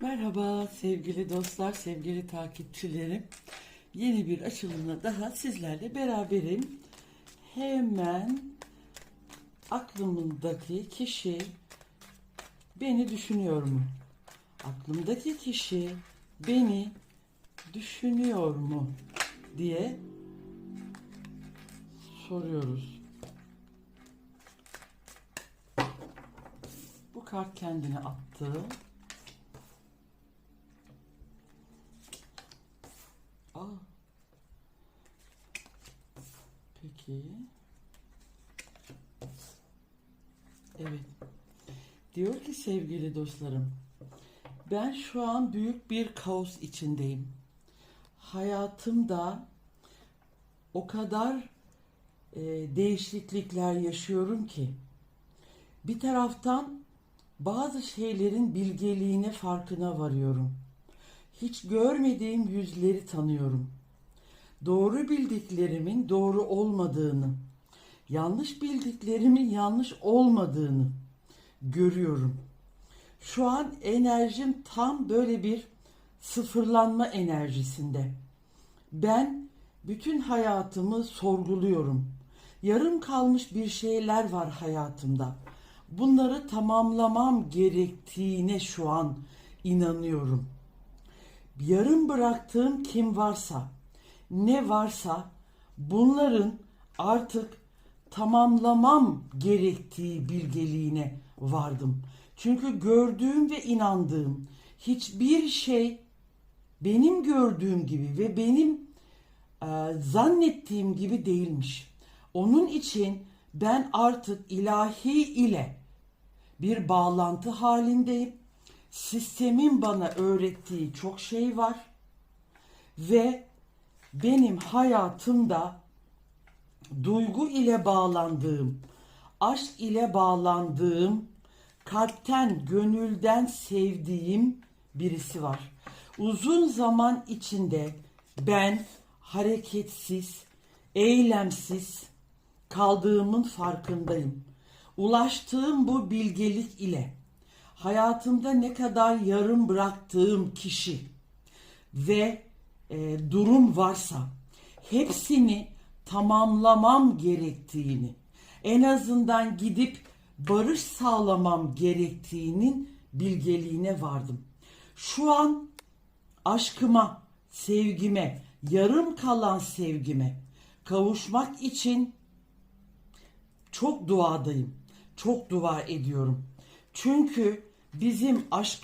Merhaba sevgili dostlar, sevgili takipçilerim. Yeni bir açılımla daha sizlerle beraberim. Hemen aklımdaki kişi beni düşünüyor mu? Aklımdaki kişi beni düşünüyor mu diye soruyoruz. Bu kart kendini attı. 2 Evet. Diyor ki sevgili dostlarım, ben şu an büyük bir kaos içindeyim. Hayatımda o kadar e, değişiklikler yaşıyorum ki bir taraftan bazı şeylerin bilgeliğine farkına varıyorum. Hiç görmediğim yüzleri tanıyorum. Doğru bildiklerimin doğru olmadığını, yanlış bildiklerimin yanlış olmadığını görüyorum. Şu an enerjim tam böyle bir sıfırlanma enerjisinde. Ben bütün hayatımı sorguluyorum. Yarım kalmış bir şeyler var hayatımda. Bunları tamamlamam gerektiğine şu an inanıyorum. Yarım bıraktığım kim varsa, ne varsa bunların artık tamamlamam gerektiği bilgeliğine vardım. Çünkü gördüğüm ve inandığım hiçbir şey benim gördüğüm gibi ve benim e, zannettiğim gibi değilmiş. Onun için ben artık ilahi ile bir bağlantı halindeyim. Sistemin bana öğrettiği çok şey var ve benim hayatımda duygu ile bağlandığım, aşk ile bağlandığım, kalpten, gönülden sevdiğim birisi var. Uzun zaman içinde ben hareketsiz, eylemsiz kaldığımın farkındayım. Ulaştığım bu bilgelik ile hayatımda ne kadar yarım bıraktığım kişi ve e, durum varsa hepsini tamamlamam gerektiğini, en azından gidip barış sağlamam gerektiğinin bilgeliğine vardım. Şu an aşkıma, sevgime, yarım kalan sevgime kavuşmak için çok duadayım. Çok dua ediyorum. Çünkü bizim aşkımız